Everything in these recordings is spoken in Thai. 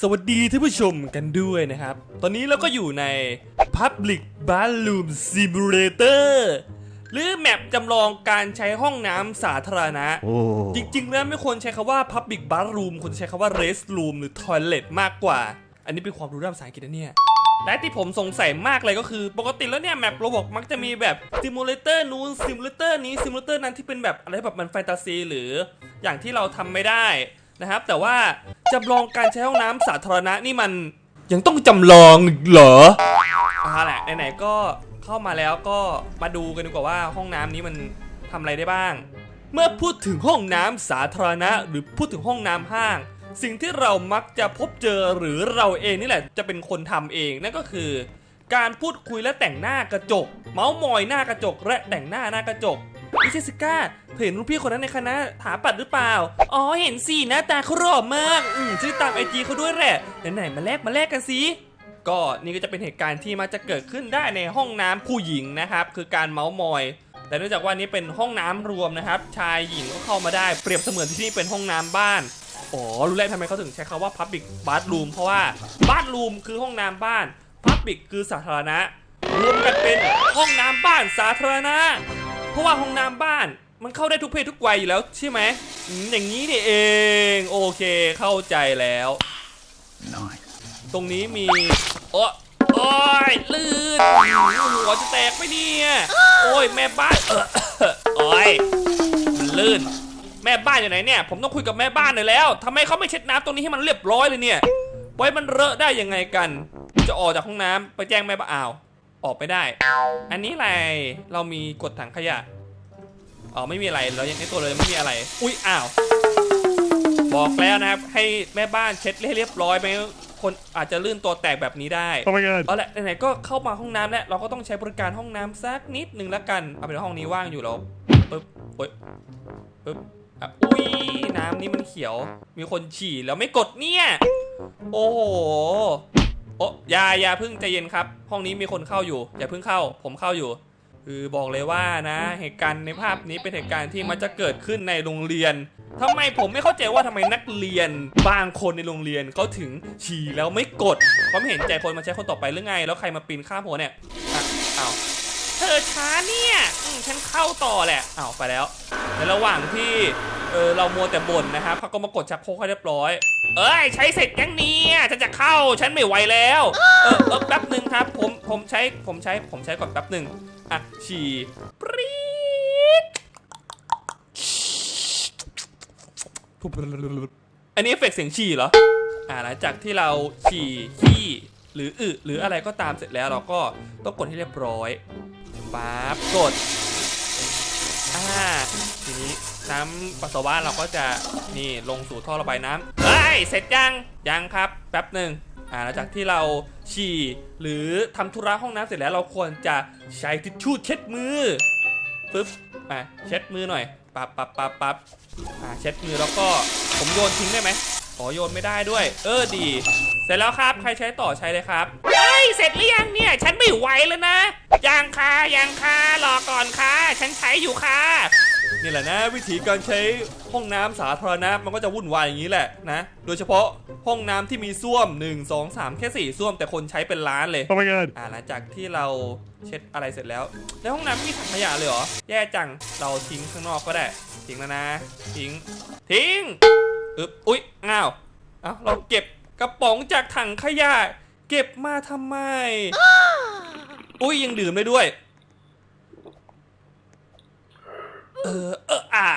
สวัสดีท่านผู้ชมกันด้วยนะครับ ตอนนี้เราก็อยู่ใน Public Bathroom Simulator หรือแมปจำลองการใช้ห้องน้ำสาธารณะโอ้จริงๆ แล้วไม่ควรใช้คำว่า Public Bathroom ควรใช้คำว่า Restroom หรือ Toilet มากกว่า อันนี้เป็นความรู้ด้านภาษาอังกฤษนะเนี่ยและที่ผมสงสัยมากเลยก็คือ ปกติแล้วเนี่ยแมปโรบอกมักจะมีแบบซิมูเลเตอร์นู้นซิมูเลเตอร์นี้ซิมูเลเตอร์นั้นที่เป็นแบบอะไรแบบมันแฟนตาซีหรืออย่างที่เราทำไม่ได้ นะครับ แต่ว่าจำลองการใช้ห้องน้ำสาธารณะนี่มันยังต้องจำลองเหรออ่าแหละไหนๆก็เข้ามาแล้วก็มาดูกันดีกว่าว่าห้องน้ำนี้มันทำอะไรได้บ้าง เมื่อพูดถึงห้องน้ำสาธารณะ หรือพูดถึงห้องน้ำห้าง สิ่งที่เรามักจะพบเจอหรือเราเองนี่แหละจะเป็นคนทำเองนั่นก็คือ การพูดคุยและแต่งหน้ากระจก เมาส์มอยหน้ากระจกและแต่งหน้าหน้ากระจก นิเจสิก้าเธอเห็นรุ่นพี่คนนั้นในคณะถาปัดหรือเปล่า อ๋อเห็นสิหน้าตาเขาหล่อมาก อืมชื่อตามไอจีเขาด้วยแหละไหนๆมาแลกมาแลกกันสิก็นี่ก็จะเป็นเหตุการณ์ที่มักจะเกิดขึ้นได้ในห้องน้ำผู้หญิงนะครับ คือการเมาส์มอย แต่เนื่องจากว่านี้เป็นห้องน้ำรวมนะครับ ชายหญิงก็เข้ามาได้เปรียบเสมือนที่นี่เป็นห้องน้ำบ้านอ๋อรู้แล้วทำไมเขาถึงใช้คำว่า Public Bathroom เพราะว่า Bathroom คือห้องน้ำบ้าน Public คือสาธารณะ รวมกันเป็นห้องน้ำบ้านสาธารณะ เพราะว่าห้องน้ำบ้านมันเข้าได้ทุกเพศทุกวัยอยู่แล้วใช่ไหมอืมอย่างนี้นี่เองโอเคเข้าใจแล้ว nice ตรงนี้มีโอ้โอ้ยลื่นหัวจะแตกไหมเนี่ยโอ้ยแม่บ้านเออโอ้ยมันลื่น แม่บ้านอยู่ไหนเนี่ย ผมต้องคุยกับแม่บ้านหน่อยแล้วทำไมเขาไม่เช็ดน้ำตรงนี้ให้มันเรียบร้อยเลยเนี่ยปล่อยมันเลอะได้ยังไงกัน จะออกจากห้องน้ำไปแจ้งแม่บ้านอ้าว ออกไปได้ อันนี้อะไร เรามีกดถังขยะ อ๋อไม่มีอะไร เรายังในตัวเลยไม่มีอะไร อุ้ยอ้าว บอกแล้วนะครับ ให้แม่บ้านเช็ดให้เรียบร้อยไหมงั้นคนอาจจะลื่นตัวแตกแบบนี้ได้ oh my god เอาละไหนๆก็เข้ามาห้องน้ำแล้วเราก็ต้องใช้บริการห้องน้ำสักนิดหนึ่งแล้วกัน เอาเป็นว่าห้องนี้ว่างอยู่เราปึ๊บโอ๊ยปึ๊บอะอุ้ยน้ำนี่มันเขียว มีคนฉี่แล้วไม่กดเนี่ย โอ้โหโอ้ยาอยาเพิ่งใจเย็นครับ ห้องนี้มีคนเข้าอยู่ อย่าเพิ่งเข้า ผมเข้าอยู่ คือบอกเลยว่านะ เหตุการณ์ในภาพนี้เป็นเหตุการณ์ที่มันจะเกิดขึ้นในโรงเรียนทำไมผมไม่เข้าใจว่าทำไมนักเรียน บางคนในโรงเรียนเขาถึงฉี่แล้วไม่กดเพราะไม่เห็นใจคนมาใช้คนต่อไปหรือไง แล้วใครมาปีนข้ามหัวเนี่ยเอ้าวเธอช้าเนี่ยอืมฉันเข้าต่อแหละอ้าวไปแล้ว ในระหว่างที่ เออเรามัวแต่บ่นนะครับเขาก็มากดชักโครกให้เรียบร้อย เอ้ยใช้เสร็จยังเนี่ยฉันจะเข้าฉันไม่ไหวแล้ว เออเออแป๊บหนึ่งครับ ผมผมใช้ผมใช้ผมใช้ก่อนแป๊บหนึ่งอะฉี่ปรี๊ดอันนี้เอฟเฟกต์เสียงฉี่เหรออ่าหลังจากที่เราฉี่ขี้หรืออึหรืออะไรก็ตามเสร็จแล้วเราก็ต้องกดให้เรียบร้อยปั๊บกดอ่าทีนี้ น้ำปัสสาวะเราก็จะนี่ลงสู่ท่อระบายน้ำเฮ้ยเสร็จยังยังครับแป๊บหนึ่งอ่าหลังจากที่เราฉี่หรือทำธุระห้องน้ำเสร็จแล้วเราควรจะใช้ทิชชู่เช็ดมือปึ๊บอะเช็ดมือหน่อยปั๊บปั๊บปั๊บปั๊บอ่าเช็ดมือแล้วก็ผมโยนทิ้งได้ไหมอ๋อโยนไม่ได้ด้วย เออดี เสร็จแล้วครับใครใช้ต่อใช้เลยครับเฮ้ยเสร็จหรือยังเนี่ย ฉันไม่ไหวแล้วนะยังค่ะยังค่ะรอก่อนค่ะ ฉันใช้อยู่ค่ะ นี่แหละนะวิธีการใช้ห้องน้ำสาธารณะมันก็จะวุ่นวายอย่างนี้แหละนะ โดยเฉพาะห้องน้ำที่มีส้วม 1 2 3 แค่ 4 ส้วมแต่คนใช้เป็นล้านเลย oh my god อ่าหลังจากที่เราเช็ดอะไรเสร็จแล้วในห้องน้ำไม่มีถังขยะเลยเหรอ แย่จังเราทิ้งข้างนอกก็ได้ทิ้งแล้วนะ ทิ้ง ทิ้งอึบอุ๊ยอ้าวเอ้าเราเก็บกระป๋องจากถังขยะ เก็บมาทำไม อุ้ยยังดื่มได้ด้วย เออเอออะ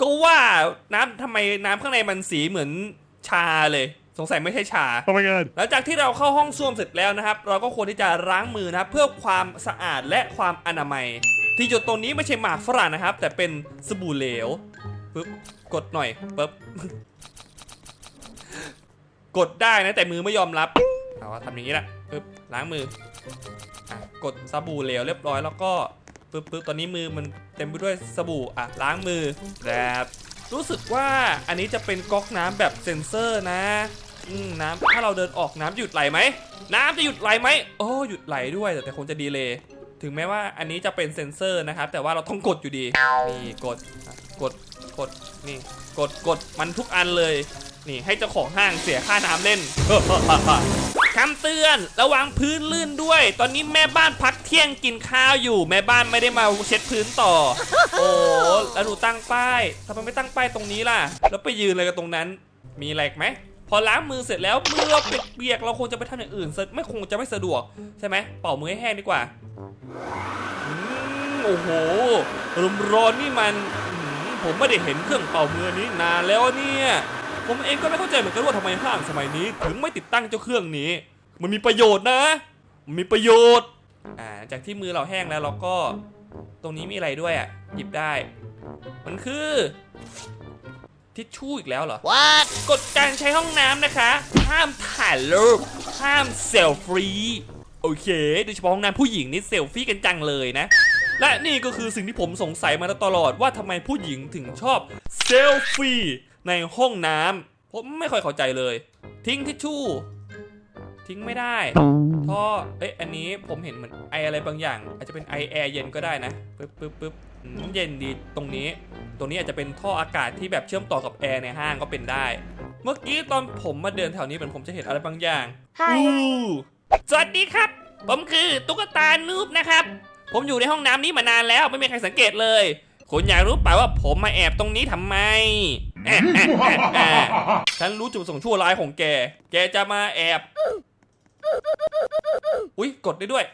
ก็ว่าน้ำทำไมน้ำข้างในมันสีเหมือนชาเลย สงสัยไม่ใช่ชา oh my god หลังจากที่เราเข้าห้องส้วมเสร็จแล้วนะครับ เราก็ควรที่จะล้างมือนะครับ เพื่อความสะอาดและความอนามัย ที่จุดตรงนี้ไม่ใช่หมากฝรั่งนะครับ แต่เป็นสบู่เหลวปึ๊บกดหน่อยปึ๊บกดได้นะแต่มือไม่ยอมรับเอาว่าทำอย่างนี้แหละปึ๊บล้างมือ อะกดสบู่เหลวเรียบร้อยแล้วก็ปึ๊บปึ๊บตอนนี้มือมันเต็มไปด้วยสบู่อะล้างมือแบบรู้สึกว่าอันนี้จะเป็นก๊อกน้ำแบบเซ็นเซอร์นะอืมน้ำถ้าเราเดินออกน้ำจะหยุดไหลไหมน้ำจะหยุดไหลไหมโอ้หยุดไหลด้วยแต่แต่คงจะดีเลยถึงแม้ว่าอันนี้จะเป็นเซ็นเซอร์นะครับแต่ว่าเราต้องกดอยู่ดีนี่กดกกดกดนี่กดกดมันทุกอันเลย นี่ให้เจ้าของห้างเสียค่าน้ำเล่น คำเตือน ระวังพื้นลื่นด้วย ตอนนี้แม่บ้านพักเที่ยงกินข้าวอยู่ แม่บ้านไม่ได้มาเช็ดพื้นต่อ โอ้แล้วหนูตั้งป้ายทำไมไม่ตั้งป้ายตรงนี้ล่ะ แล้วไปยืนอะไรกันตรงนั้น มีอะไรอีกไหมพอล้างมือเสร็จแล้วมือเราเปียกๆเราคงจะไปทำอย่างอื่นไม่คงจะไม่สะดวกใช่ไหมเป่ามือให้แห้งดีกว่าโอ้โหลมร้อนนี่มัน ผมไม่ได้เห็นเครื่องเป่ามือนี้นานแล้วเนี่ย ผมเองก็ไม่เข้าใจเหมือนกันว่าทำไมห้างสมัยนี้ ถึงไม่ติดตั้งเจ้าเครื่องนี้ มันมีประโยชน์นะ มันมีประโยชน์อ่าจากที่มือเราแห้งแล้วเราก็ ตรงนี้มีอะไรด้วยอะหยิบได้ มันคือทิชชู่อีกแล้วเหรอ What? กฎการใช้ห้องน้ำนะคะ ห้ามถ่ายรูปห้ามเซลฟี่โอเคโดยเฉพาะห้องน้ำผู้หญิงนี่เซลฟี่กันจังเลยนะ และนี่ก็คือสิ่งที่ผมสงสัยมาตลอดว่าทำไมผู้หญิงถึงชอบเซลฟี่ ในห้องน้ำผมไม่ค่อยเข้าใจเลย ทิ้งทิชชู่ ทิ้งไม่ได้ท่อเอ้ยอันนี้ผมเห็นเหมือนไออะไรบางอย่าง อาจจะเป็นไอแอร์เย็นก็ได้นะปึ๊บปึ๊บปึ๊บอืมเย็นดีตรงนี้ ตรงนี้อาจจะเป็นท่ออากาศที่แบบเชื่อมต่อกับแอร์ในห้างก็เป็นได้ เมื่อกี้ตอนผมมาเดินแถวนี้เหมือนผมจะเห็นอะไรบางอย่าง Hi อู้สวัสดีครับ ผมคือตุ๊กตานูบนะครับ ผมอยู่ในห้องน้ำนี้มานานแล้วไม่มีใครสังเกตเลย คุณอยากรู้เปล่าว่าผมมาแอบตรงนี้ทำไม แอะแอะแอะแอะฉันรู้จุดประสงค์ชั่วร้ายของแก แกจะมาแอบ อุ้ยกดได้ด้วย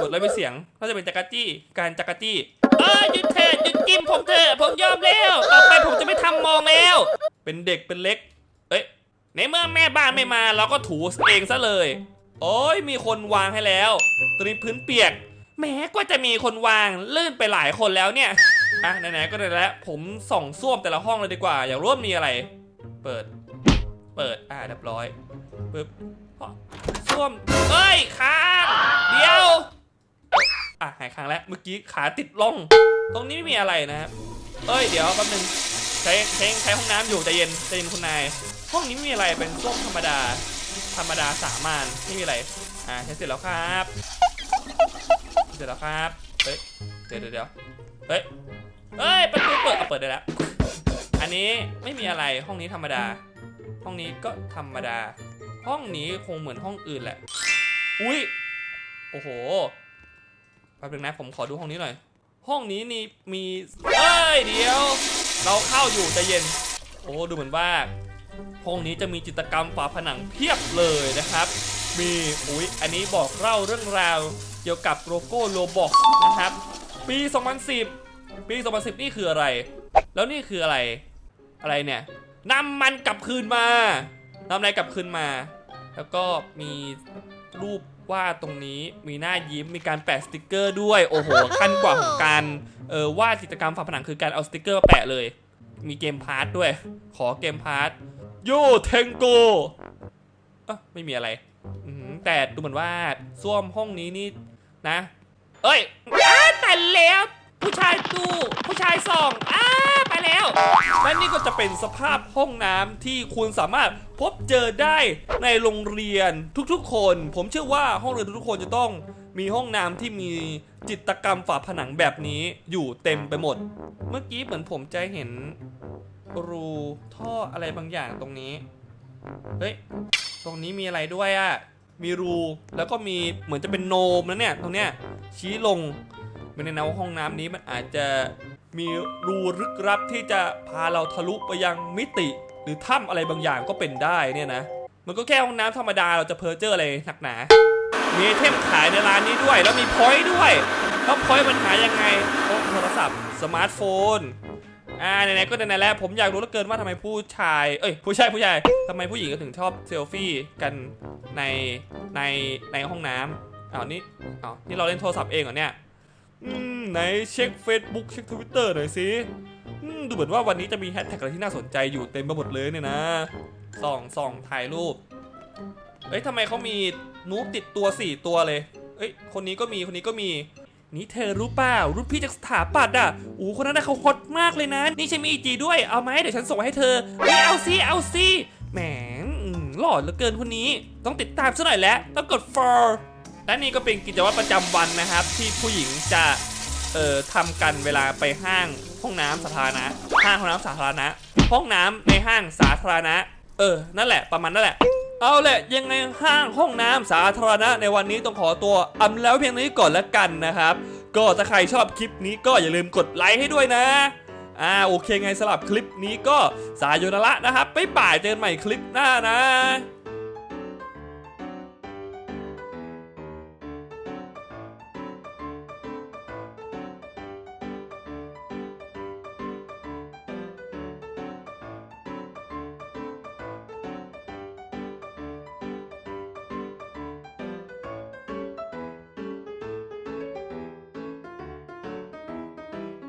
กดแล้วมีเสียง น่าจะเป็นจักรจี้การจักรจี้เออหยุดเถอะหยุดกินผมเถอะผมยอมแล้วต่อไปผมจะไม่ทำมองแล้ว เป็นเด็กเป็นเล็ก เอ้ยในเมื่อแม่บ้านไม่มาเราก็ถูเองซะเลย โอ้ยมีคนวางให้แล้วตัวนี้พื้นเปียกแม้ก็จะมีคนวางลื่นไปหลายคนแล้วเนี่ย อะไหนๆก็ได้แล้ว ผมส่องส้วมแต่ละห้องเลยดีกว่า อยากรู้ว่ามีอะไร เปิด เปิด อ่าเรียบร้อยปึ๊บอ๋อส้วมเอ้ยค้างเดี๋ยวอะหายค้างแล้ว เมื่อกี้ขาติดล่อง ตรงนี้ไม่มีอะไรนะครับเอ้ย เดี๋ยวแป๊บนึงใช้ใช้ใช้ห้องน้ำอยู่ใจเย็นใจเย็นคุณนาย ห้องนี้ไม่มีอะไรเป็นส้วมธรรมดา ธรรมดาสามัญไม่มีอะไร อ่าใช้เสร็จแล้วครับ เสร็จแล้วครับ เฮ้ย เดี๋ยวเดี๋ยว เฮ้ย เฮ้ย ประตูเปิดเอาเปิดได้แล้ว อันนี้ไม่มีอะไร ห้องนี้ธรรมดา ห้องนี้ก็ธรรมดา ห้องนี้คงเหมือนห้องอื่นแหละ อุ้ย โอ้โห แป๊บนึงนะ ผมขอดูห้องนี้หน่อย ห้องนี้นี่มีเอ้ย เดี๋ยว เราเข้าอยู่ใจเย็น โอ้ ดูเหมือนว่า ห้องนี้จะมีจิตรกรรมฝาผนังเพียบเลยนะครับ มี อุ๊ยอันนี้บอกเล่าเรื่องราวเกี่ยวกับโลโก้โลบอกนะครับ ปี 2010 ปี 2010 นี่คืออะไร แล้วนี่คืออะไร อะไรเนี่ยนำมันกลับคืนมานำอะไรกลับคืนมา แล้วก็มีรูปวาดตรงนี้ มีหน้ายิ้ม มีการแปะสติกเกอร์ด้วย โอ้โห ขั้นกว่าของการ เออวาดจิตรกรรมฝาผนังคือการเอาสติกเกอร์มาแปะเลย มีเกมพาร์ทด้วย ขอเกมพาร์ทโยเทงโกอะไม่มีอะไร แต่ดูเหมือนว่าส้วมห้องนี้นี่นะ เอ้ย แต่แล้ว ผู้ชายตู้ผู้ชายสองอ้าไปแล้ว และนี่ก็จะเป็นสภาพห้องน้ำที่คุณสามารถพบเจอได้ในโรงเรียนทุกๆ คน ผมเชื่อว่าห้องเรียนทุกๆคนจะต้องมีห้องน้ำที่มีจิตรกรรมฝาผนังแบบนี้อยู่เต็มไปหมด เมื่อกี้เหมือนผมจะเห็น รูท่ออะไรบางอย่างตรงนี้ เฮ้ย ตรงนี้มีอะไรด้วยอะ่ะ มีรู แล้วก็มีเหมือนจะเป็นโนมนะเนี่ย ตรงเนี้ยชี้ลง ไม่แน่นะว่าห้องน้ำนี้มันอาจจะมีรูลึกลับที่จะพาเราทะลุไปยังมิติ หรือถ้ำอะไรบางอย่างก็เป็นได้เนี่ยนะ มันก็แค่ห้องน้ำธรรมดาเราจะเพอเจอร์อะไรหนักหนา มีเทมขายในร้านนี้ด้วย แล้วมีพอยต์ด้วยแล้วพอยต์มันหายังไงโอ้โทรศัพท์สมาร์ทโฟนอ่าไหนๆก็ไหนๆแล้วผมอยากรู้เหลือเกินว่าทำไมผู้ชาย เอ้ยผู้ชายผู้ชายทำไมผู้หญิงก็ถึงชอบเซลฟี่กันในในในห้องน้ำอ้าวนี่อ้าวนี่เราเล่นโทรศัพท์เองเหรอเนี่ย อืมไหนเช็ค Facebook เช็ค Twitter หน่อยสิอืมดูเหมือนว่าวันนี้จะมีแฮชแท็กอะไรที่น่าสนใจอยู่เต็มไปหมดเลยเนี่ยนะส่องส่องถ่ายรูป เอ้ยทำไมเขามีนูบติดตัว4ตัวเลย เอ้ย คนนี้ก็มีคนนี้ก็มี นี่เธอรู้เปล่ารุ่นพี่จากสถาปัตย์อะอู้คนนั้นน่ะเขาฮอตมากเลยนะ นี่ฉันมีอีจีด้วย เอาไหมเดี๋ยวฉันส่งให้เธอเฮ้ยเอาซิเอาซิแหมอืมหล่อเหลือเกินคนนี้ ต้องติดตามซะหน่อยแล้วต้องกด for และนี่ก็เป็นกิจวัตรประจำวันนะครับ ที่ผู้หญิงจะเอ่อทำกันเวลาไปห้างห้องน้ำสาธารณะ ห้างห้องน้ำสาธารณะ ห้องน้ำในห้างสาธารณะ เออ นั่นแหละประมาณนั่นแหละ เอาแหละยังไงห้างห้องน้ำสาธารณะ ในวันนี้ต้องขอตัวอำแล้วเพียงนี้ก่อนแล้วกันนะครับ ก็ถ้าใครชอบคลิปนี้ก็อย่าลืมกดไลค์ให้ด้วยนะอ่าโอเคไงสำหรับคลิปนี้ก็สายโยนละนะครับไปบ่ายเจอกันใหม่คลิปหน้านะ